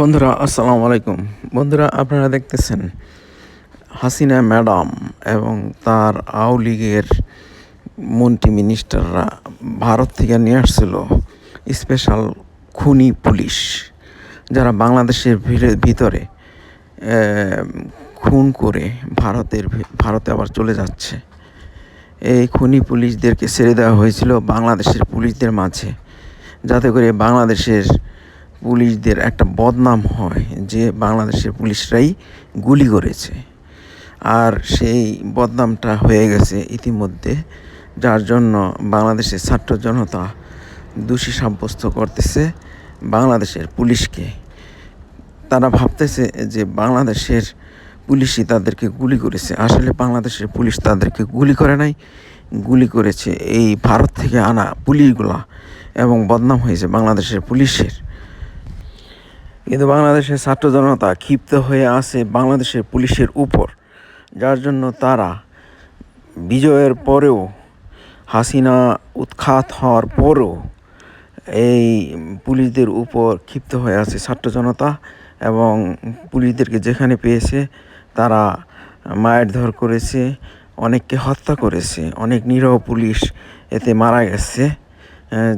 বন্ধুরা, আসসালামু আলাইকুম। বন্ধুরা, আপনারা দেখতেছেন হাসিনা ম্যাডাম এবং তার আওয়ামী লীগের মন্ত্রী মিনিস্টাররা ভারত থেকে নিয়ে আসছিল স্পেশাল খুনি পুলিশ, যারা বাংলাদেশের ভিতরে খুন করে ভারতের ভারতে আবার চলে যাচ্ছে। এই খুনি পুলিশদেরকে ছেড়ে দেওয়া হয়েছিল বাংলাদেশের পুলিশদের মাঝে, যাতে করে বাংলাদেশের পুলিশদের একটা বদনাম হয় যে বাংলাদেশের পুলিশরাই গুলি করেছে। আর সেই বদনামটা হয়ে গেছে ইতিমধ্যে, যার জন্য বাংলাদেশের ছাত্র জনতা দোষী সাব্যস্ত করতেছে বাংলাদেশের পুলিশকে। তারা ভাবতেছে যে বাংলাদেশের পুলিশই তাদেরকে গুলি করেছে। আসলে বাংলাদেশের পুলিশ তাদেরকে গুলি করে নাই, গুলি করেছে এই ভারত থেকে আনা পুলিশগুলা, এবং বদনাম হয়েছে বাংলাদেশের পুলিশের। কিন্তু বাংলাদেশের ছাত্র জনতা ক্ষিপ্ত হয়ে আছে বাংলাদেশের পুলিশের উপর। যার জন্য তারা বিজয়ের পরেও, হাসিনা উৎখাত হওয়ার পরেও এই পুলিশদের উপর ক্ষিপ্ত হয়ে আছে ছাত্র জনতা এবং পুলিশদেরকে যেখানে পেয়েছে তারা মায়ের ধর করেছে, অনেককে হত্যা করেছে, অনেক নিরহ পুলিশ এতে মারা গেছে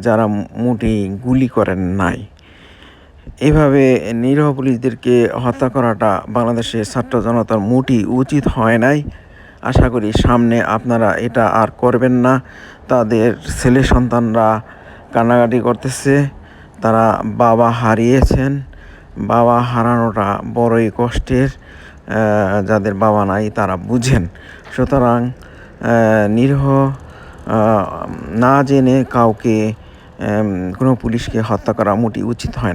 যারা মোটেই গুলি করেন নাই। এইভাবে নিরীহ পুলিশদেরকে হত্যা করাটা বাংলাদেশের ছাত্র জনতার মোটেই উচিত হয় নাই। আশা করি সামনে আপনারা এটা আর করবেন না। তাদের ছেলে সন্তানরা কান্নাকাটি করতেছে, তারা বাবা হারিয়েছেন। বাবা হারানোটা বড়ই কষ্টের যাদের বাবা নাই তারা বুঝেন। সুতরাং নিরীহ না জেনে কাউকে কোনো পুলিশকে হত্যা করা মোটেই উচিত হয় না।